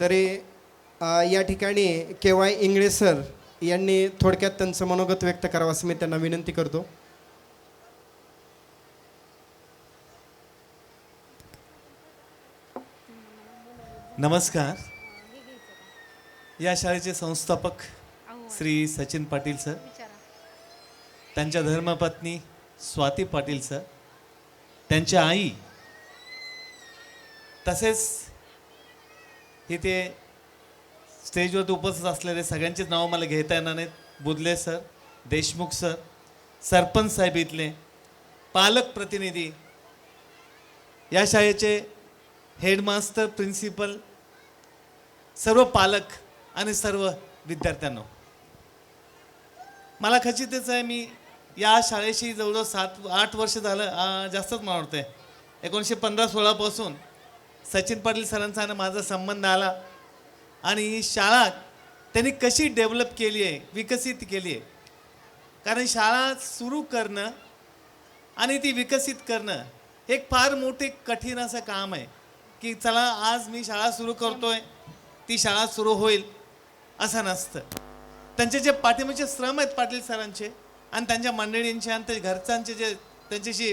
तरी या ठिकाणी के वाय इंगळे सर यांनी थोडक्यात त्यांचं मनोगत व्यक्त करावं असं मी त्यांना विनंती करतो. नमस्कार. या शाळेचे संस्थापक श्री सचिन पाटील सर त्यांच्या धर्मपत्नी स्वाती पाटील सर त्यांच्या आई तसेच इथे स्टेजवर उपस्थित असलेले सगळ्यांचीच नावं मला घेता येणार नाहीत. बुदले सर देशमुख सर सरपंच साहेब इथले पालक प्रतिनिधी या शाळेचे हेडमास्टर प्रिन्सिपल सर्व पालक आणि सर्व विद्यार्थ्यांना. मला खचितच आहे मी या शाळेशी जवळजवळ सात आठ वर्ष झालं जास्तच मला वाटतंय. एकोणीसशे पंधरा सोळापासून सचिन पाटील सरांचा आणि माझा संबंध आला. आणि ही शाळा त्यांनी कशी डेव्हलप केली आहे विकसित केली आहे. कारण शाळा सुरू करणं आणि ती विकसित करणं हे एक फार मोठे कठीण असं काम आहे की चला आज मी शाळा सुरू करतोय ती शाळा सुरू होईल असं नसतं. त्यांचे जे पाठिंबाचे श्रम आहेत पाटील सरांचे आणि त्यांच्या मंडळींचे आणि ते घरच्यांचे जे त्यांच्याशी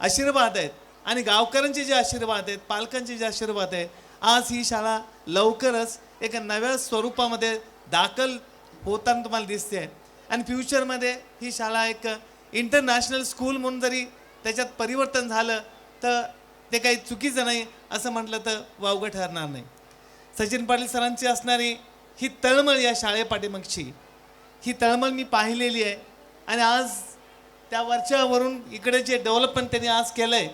आशीर्वाद आहेत आणि गावकऱ्यांचे जे आशीर्वाद आहेत पालकांचे जे आशीर्वाद आहे आज ही शाळा लवकरच एका नव्या स्वरूपामध्ये दाखल होताना तुम्हाला दिसते. आहे आणि फ्युचरमध्ये ही शाळा एक इंटरनॅशनल स्कूल म्हणून जरी त्याच्यात परिवर्तन झालं तर ते काही चुकीचं नाही असं म्हटलं तर वावगं ठरणार नाही. सचिन पाटील सरांची असणारी ही तळमळ या शाळेपाठीमागची ही तळमळ मी पाहिलेली आहे. आणि आज त्या वरच्यावरून इकडे जे डेव्हलपमेंट त्यांनी आज केलं आहे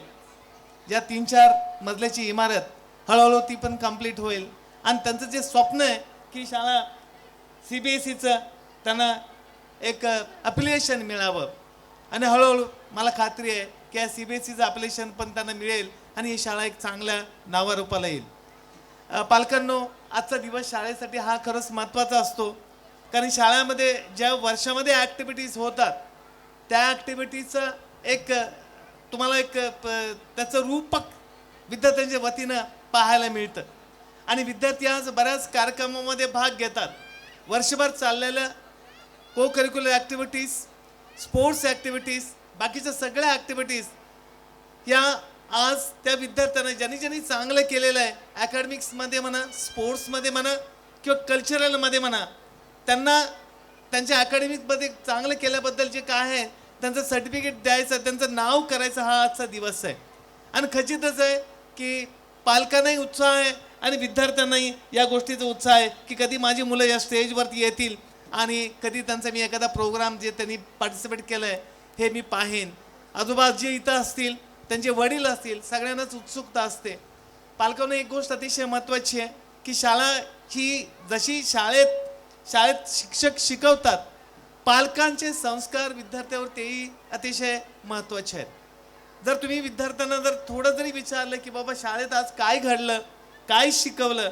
ज्या तीन चार मजल्याची इमारत हळूहळू ती पण कंप्लीट होईल. आणि त्यांचं जे स्वप्न आहे की शाळा सी बी एस सीचं त्यांना एक अप्लिकेशन मिळावं. आणि हळूहळू मला खात्री आहे की या सी बी एस सीचं अप्लिकेशन पण त्यांना मिळेल आणि ही शाळा एक चांगल्या नावारूपाला येईल. पालकांनो आजचा दिवस शाळेसाठी हा खरंच महत्त्वाचा असतो. कारण शाळेमध्ये ज्या वर्षामध्ये ॲक्टिव्हिटीज होतात त्या ॲक्टिव्हिटीचं एक तुम्हाला एक प- त्याचं रूपक विद्यार्थ्यांच्या वतीनं पाहायला मिळतं. आणि विद्यार्थी आज बऱ्याच कार्यक्रमामध्ये भाग घेतात. वर्षभर चाललेल्या को करिक्युलर ॲक्टिव्हिटीज स्पोर्ट्स ॲक्टिव्हिटीज बाकीच्या सगळ्या ॲक्टिव्हिटीज या आज त्या विद्यार्थ्यांना ज्यांनी ज्यांनी चांगलं केलेलं आहे ॲकॅडमिक्समध्ये म्हणा स्पोर्ट्समध्ये म्हणा किंवा कल्चरलमध्ये म्हणा त्यांना त्यांच्या अकॅडमिकमध्ये चांगलं केल्याबद्दल जे काय आहे त्यांचं सर्टिफिकेट द्यायचं त्यांचं नाव करायचं हा आजचा दिवस आहे. आणि खचितच आहे की पालकांनाही उत्साह आहे आणि विद्यार्थ्यांनाही या गोष्टीचा उत्साह आहे की कधी माझी मुलं या स्टेजवरती येतील आणि कधी त्यांचा मी एखादा प्रोग्राम जे त्यांनी पार्टिसिपेट केलं आहे हे मी पाहेन. आजोबा जे इथं असतील त्यांचे वडील असतील सगळ्यांनाच उत्सुकता असते. पालकांना एक गोष्ट अतिशय महत्त्वाची आहे की शाळा ही जशी शाळेत शाळेत शिक्षक शिकवतात पालकांचे संस्कार विद्यार्थ्यावर तेही अतिशय महत्त्वाचे आहेत. जर तुम्ही विद्यार्थ्यांना जर थोडं जरी विचारलं की बाबा शाळेत आज काय घडलं काय शिकवलं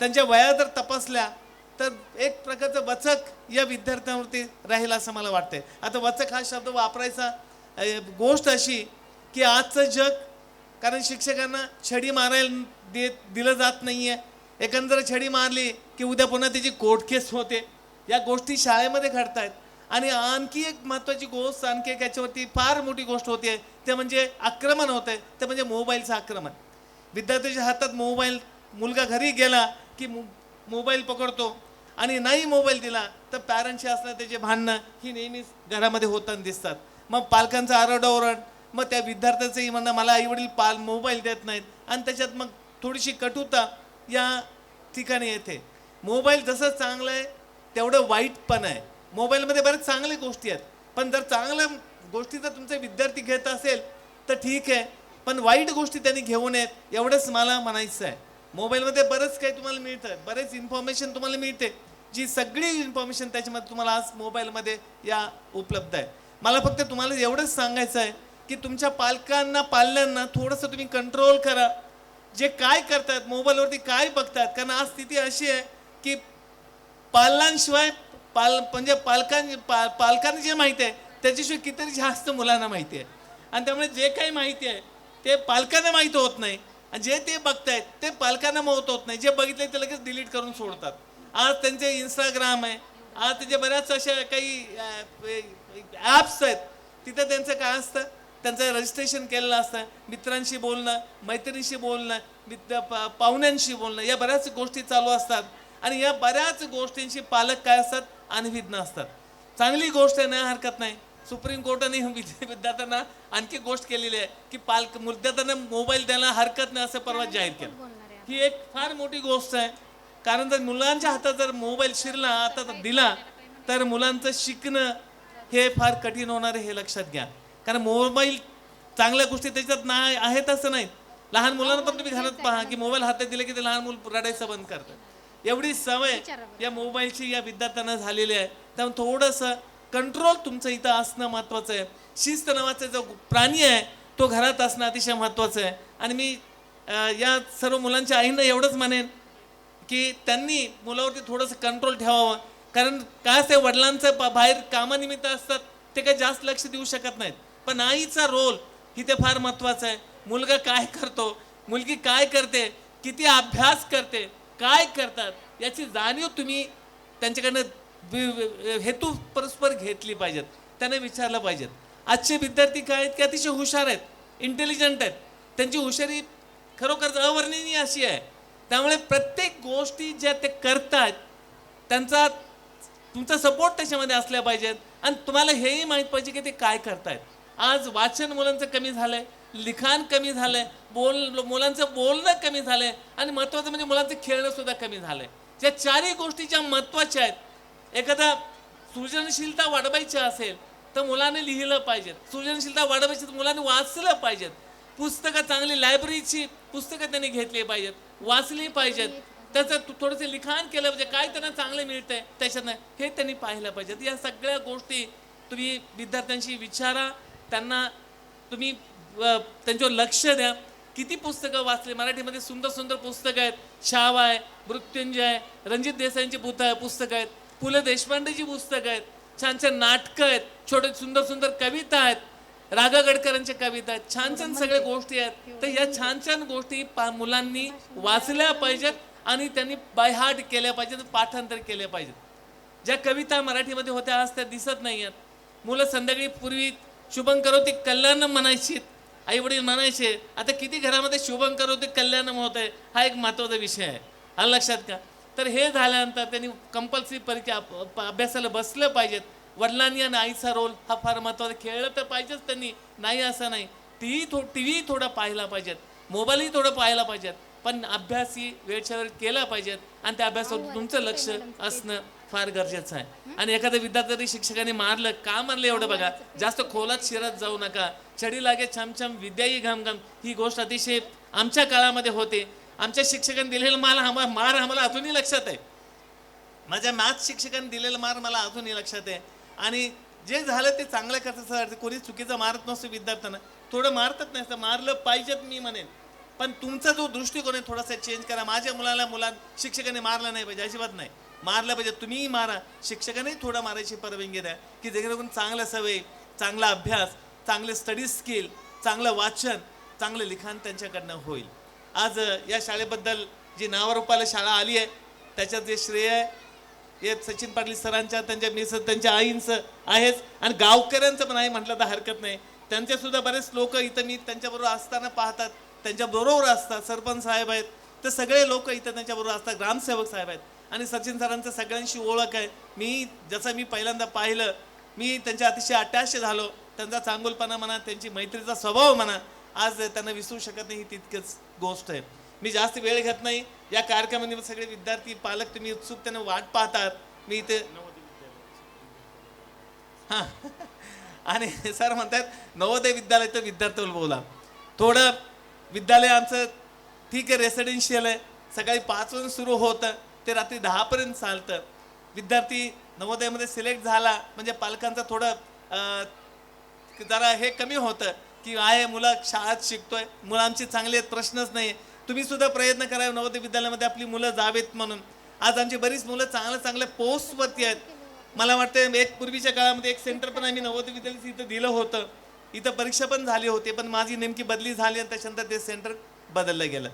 त्यांच्या वया जर तपासल्या तर एक प्रकारचं वचक या विद्यार्थ्यांवरती राहील असं मला वाटतंय. आता वचक हा शब्द वापरायचा गोष्ट अशी की आजचं जग कारण शिक्षकांना छडी मारायला देत दिलं जात नाही आहे एकंदर छडी मारली की उद्या पुन्हा त्याची कोर्ट केस होते. या गोष्टी शाळेमध्ये घडत आहेत आणि आणखी एक महत्त्वाची गोष्ट आणखी एक याच्यावरती फार मोठी गोष्ट होते ते म्हणजे आक्रमण होतं आहे ते म्हणजे मोबाईलचं आक्रमण. विद्यार्थ्याच्या हातात मोबाईल मुलगा घरी गेला की मो मोबाईल पकडतो आणि नाही मोबाईल दिला तर पॅरेंटशी असणं त्याचे भांडणं ही नेहमीच घरामध्ये होताना दिसतात. मग पालकांचं आरडाओरड मग त्या विद्यार्थ्याचंही म्हणणं मला आईवडील पाल मोबाईल देत नाहीत. आणि त्याच्यात मग थोडीशी कटुता या ठिकाणी येते. मोबाईल जसं चांगलं आहे तेवढं वाईट पण आहे. मोबाईलमध्ये बऱ्याच चांगल्या गोष्टी आहेत. पण जर चांगल्या गोष्टी जर तुमचे विद्यार्थी घेत असेल तर ठीक आहे. पण वाईट गोष्टी त्यांनी घेऊ नयेत एवढंच मला म्हणायचं आहे. मोबाईलमध्ये बरंच काही तुम्हाला मिळतं बरेच इन्फॉर्मेशन तुम्हाला मिळते जी सगळी इन्फॉर्मेशन त्याच्यामध्ये तुम्हाला आज मोबाईलमध्ये या उपलब्ध आहे मला फक्त तुम्हाला एवढंच सांगायचं आहे की तुमच्या पालकांना पाल्यांना थोडंसं तुम्ही कंट्रोल करा. जे काय करतात मोबाईलवरती काय बघतात कारण आज स्थिती अशी आहे की पालनांशिवाय पाल म्हणजे पालकां पा पालकांना जे माहिती आहे त्याच्याशिवाय कितीतरी जास्त मुलांना माहिती आहे. आणि त्यामुळे जे काही माहिती आहे ते पालकांना माहीत होत नाही. आणि जे ते बघतायत ते पालकांना मौत होत नाही. जे बघितलं ते लगेच डिलीट करून सोडतात. आज त्यांचे इंस्टाग्राम आहे. आज त्यांचे बऱ्याच अशा काही ॲप्स आहेत. तिथं त्यांचं काय असतं? त्यांचं रजिस्ट्रेशन केलेलं असतं. मित्रांशी बोलणं मैत्रिणीशी बोलणं मित्र पा- पाहुण्यांशी बोलणं या बऱ्याच गोष्टी चालू असतात. आणि या बऱ्याच गोष्टींशी पालक काय असतात? अनभिज्ञ असतात. चांगली गोष्ट आहे नाही हरकत नाही. सुप्रीम कोर्टाने विद्या- विद्यार्थ्यांना आणखी गोष्ट केलेली आहे की पालक विद्यार्थ्यांना मोबाईल द्यायला हरकत नाही असं परवा जाहीर केलं. ही एक फार मोठी गोष्ट आहे. कारण जर मुलांच्या हातात जर मोबाईल शिरला आता दिला तर मुलांचं शिकणं हे फार कठीण होणार आहे हे लक्षात घ्या. कारण मोबाईल चांगल्या गोष्टी त्याच्यात नाही आहेत असं नाही. लहान मुलांना पण तुम्ही घरात पहा की मोबाईल हातात दिले की ते लहान मूल रडायचं बंद करतं एवढी सवय या मोबाईलची या विद्यार्थ्यांना झालेली आहे. त्यामुळे थोडंसं कंट्रोल तुमचं इथं असणं महत्त्वाचं आहे. शिस्त नावाचा जो प्राणी आहे तो घरात असणं अतिशय महत्त्वाचं आहे. आणि मी या सर्व मुलांच्या आईनं एवढंच म्हणेन की त्यांनी मुलावरती थोडंसं कंट्रोल ठेवावं. कारण काय असते वडिलांचं बा- बाहेर कामानिमित्त असतात ते काही जास्त लक्ष देऊ शकत नाहीत. पण आईचा रोल इथे फार महत्त्वाचा आहे. मुलगा काय करतो मुलगी काय करते किती अभ्यास करते काय करतात याची जाणीव तुम्ही त्यांच्याकडनं हेतू परस्पर घेतली पाहिजेत. त्यांना विचारलं पाहिजेत. आजचे विद्यार्थी काय आहेत? की अतिशय हुशार आहेत. इंटेलिजंट आहेत. त्यांची हुशारी खरोखरच अवर्णनीय अशी आहे. त्यामुळे प्रत्येक गोष्टी ज्या ते करतात त्यांचा तुमचा सपोर्ट त्याच्यामध्ये असल्या पाहिजेत. आणि तुम्हाला हेही माहीत पाहिजे की ते काय करतायत. आज वाचन मुलांचं कमी झालं आहे लिखाण कमी झालंय बोल मुलांचं बोलणं कमी झालंय आणि महत्त्वाचं म्हणजे मुलांचं खेळणं सुद्धा कमी झालंय. या चारही गोष्टी ज्या महत्त्वाच्या आहेत एखादा सृजनशीलता वाढवायची असेल तर मुलाने लिहिलं पाहिजेत. सृजनशीलता वाढवायची तर मुलांनी वाचलं पाहिजेत. पुस्तकं चांगली लायब्ररीची पुस्तकं त्यांनी घेतली पाहिजेत वाचली पाहिजेत. त्याचं थोडंसं लिखाण केलं पाहिजे काय त्यांना चांगलं मिळतंय त्याच्यानं हे त्यांनी पाहिलं पाहिजेत. या सगळ्या गोष्टी तुम्ही विद्यार्थ्यांशी विचारा त्यांना तुम्ही त्यांच्यावर लक्ष द्या. किती पुस्तकं वाचली? मराठीमध्ये सुंदर सुंदर पुस्तकं आहेत. शाव आहे मृत्युंजय आहे रणजित देसाईंची पुत पुस्तकं आहेत. पु ल देशपांडेची पुस्तकं आहेत. छान छान नाटकं आहेत. छोटे सुंदर सुंदर कविता आहेत. रागा गडकरांच्या कविता आहेत. छान छान सगळ्या गोष्टी आहेत. तर या छान छान गोष्टी पा मुलांनी वाचल्या पाहिजेत आणि त्यांनी बायहार्ट केल्या पाहिजेत पाठांतर केले पाहिजेत. ज्या कविता मराठीमध्ये होत्या आज त्या दिसत नाही आहेत मुलं संध्याकाळी पूर्वी शुभं करोती कल्याण म्हणायची आई वडील म्हणायचे आता किती घरामध्ये शुभं करोती कल्याण होत आहे हा एक महत्त्वाचा विषय आहे. हा लक्षात का? तर हे झाल्यानंतर त्यांनी कंपल्सरी परीक्षा अभ्यासाला बसलं पाहिजेत. वडिलांनी आणि आईचा रोल हा फार महत्त्वाचा. खेळलं तर पाहिजेच त्यांनी. नाही असं नाही. टी थो टी व्ही थोडा पाहायला पाहिजेत. मोबाईलही थोडं पाहायला पाहिजेत. पण अभ्यास ही वेळच्या वेळ केला पाहिजेत. आणि त्या अभ्यासावर तुमचं लक्ष असणं फार गरजेचं आहे. आणि एखाद्या विद्यार्थ्याने शिक्षकाने मारलं का मारलं एवढं बघा. जास्त खोलात शिरत जाऊ नका. छडी लागे छम छम विद्याही घाम घाम. ही गोष्ट अतिशय आमच्या काळामध्ये होते. आमच्या शिक्षकांनी दिलेला माल आम्हा मार आम्हाला अजूनही लक्षात आहे. माझ्या मॅथ्स शिक्षकांनी दिलेला मार मला अजूनही लक्षात आहे. आणि जे झालं ते चांगलं करतात कोणी चुकीचं मारत नसतो विद्यार्थ्यांना. थोडं मारतच नाही मारलं पाहिजेत मी म्हणेन. पण तुमचा जो दृष्टिकोन आहे थोडासा चेंज करा. माझ्या मुलाला मुला शिक्षकाने मारलं नाही पाहिजे अजिबात नाही. मारलं पाहिजे. तुम्हीही मारा. शिक्षकांनाही थोडं मारायची परवानगी द्या. की जेणेकरून चांगल्या सवय चांगला अभ्यास चांगले स्टडी स्किल चांगलं वाचन चांगलं लिखाण त्यांच्याकडनं होईल. आज या शाळेबद्दल जी नावारूपाला शाळा आली आहे त्याच्यात जे श्रेय आहे हे सचिन पाटील सरांच्या त्यांच्या मिस त्यांच्या आईंचं आहेच. आणि गावकऱ्यांचं पण आहे म्हटलं तर हरकत नाही. त्यांचे सुद्धा बरेच लोक इथं मी त्यांच्याबरोबर असताना पाहतात. त्यांच्या बरोबर असतात सरपंच साहेब आहेत. तर सगळे लोक इथं त्यांच्याबरोबर असतात ग्रामसेवक साहेब आहेत. आणि सचिन सरांचं सगळ्यांशी ओळख आहे. मी जसं मी पहिल्यांदा पाहिलं मी त्यांच्या अतिशय अटॅच झालो. त्यांचा चांगुलपणा म्हणा त्यांची मैत्रीचा स्वभाव म्हणा आज त्यांना विसरू शकत नाही ही तितकंच गोष्ट आहे. मी जास्त वेळ घेत नाही. या कार्यक्रमामध्ये सगळे विद्यार्थी पालक तुम्ही उत्सुकतेने वाट पाहतात. मी इथे हां. आणि सर म्हणतात नवोदय विद्यालय तर विद्यार्थ्यावर बोला. थोडं विद्यालय आमचं ठीक आहे रेसिडेन्शियल आहे. सकाळी पाच वाजून सुरू होतं. ते रात्री दहापर्यंत चालतं. विद्यार्थी नवोदयामध्ये सिलेक्ट झाला म्हणजे पालकांचं थोडं जरा हे कमी होतं की आहे मुलं शाळेत शिकतोय मुलं आमची चांगली आहेत प्रश्नच नाही तुम्ही सुद्धा प्रयत्न करा नवोदय विद्यालयामध्ये आपली मुलं जावेत म्हणून. आज आमची बरीच मुलं चांगल्या चांगल्या पोस्टवरती आहेत. मला वाटतं एक पूर्वीच्या काळामध्ये एक सेंटर पण आम्ही नवोदय विद्यालय इथं दिलं होतं. इथं परीक्षा पण झाली होती पण माझी नेमकी बदली झाली आणि त्याच्यानंतर ते सेंटर बदललं गेलं.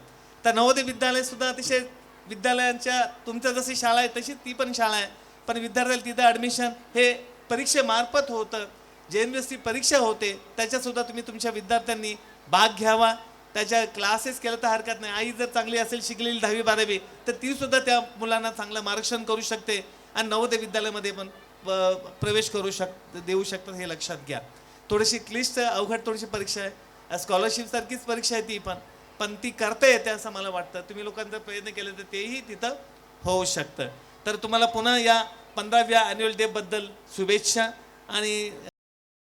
तर नवोदय विद्यालय सुद्धा अतिशय विद्यालयांच्या तुमच्या जशी शाळा आहे तशी ती पण शाळा आहे. पण विद्यार्थ्याला तिथं ॲडमिशन हे परीक्षेमार्फत होतं. जे एन सी परीक्षा होते. त्याच्यातसुद्धा तुम्ही तुमच्या विद्यार्थ्यांनी भाग घ्यावा. त्याच्या क्लासेस केलं तर हरकत नाही. आई जर चांगली असेल शिकलेली दहावी बारावी तर तीसुद्धा त्या मुलांना चांगलं मार्गदर्शन करू शकते आणि नवोदय विद्यालयामध्ये पण प्रवेश करू शक देऊ शकतात हे लक्षात घ्या. थोडीशी क्लिष्ट अवघड थोडीशी परीक्षा आहे. स्कॉलरशिपसारखीच परीक्षा आहे ती पण. पण ती करता येते असं मला वाटतं. तुम्ही लोकांचा प्रयत्न केले तर तेही तिथं होऊ शकतं. तर तुम्हाला पुन्हा या पंधराव्या अॅन्युअल डेबद्दल शुभेच्छा आणि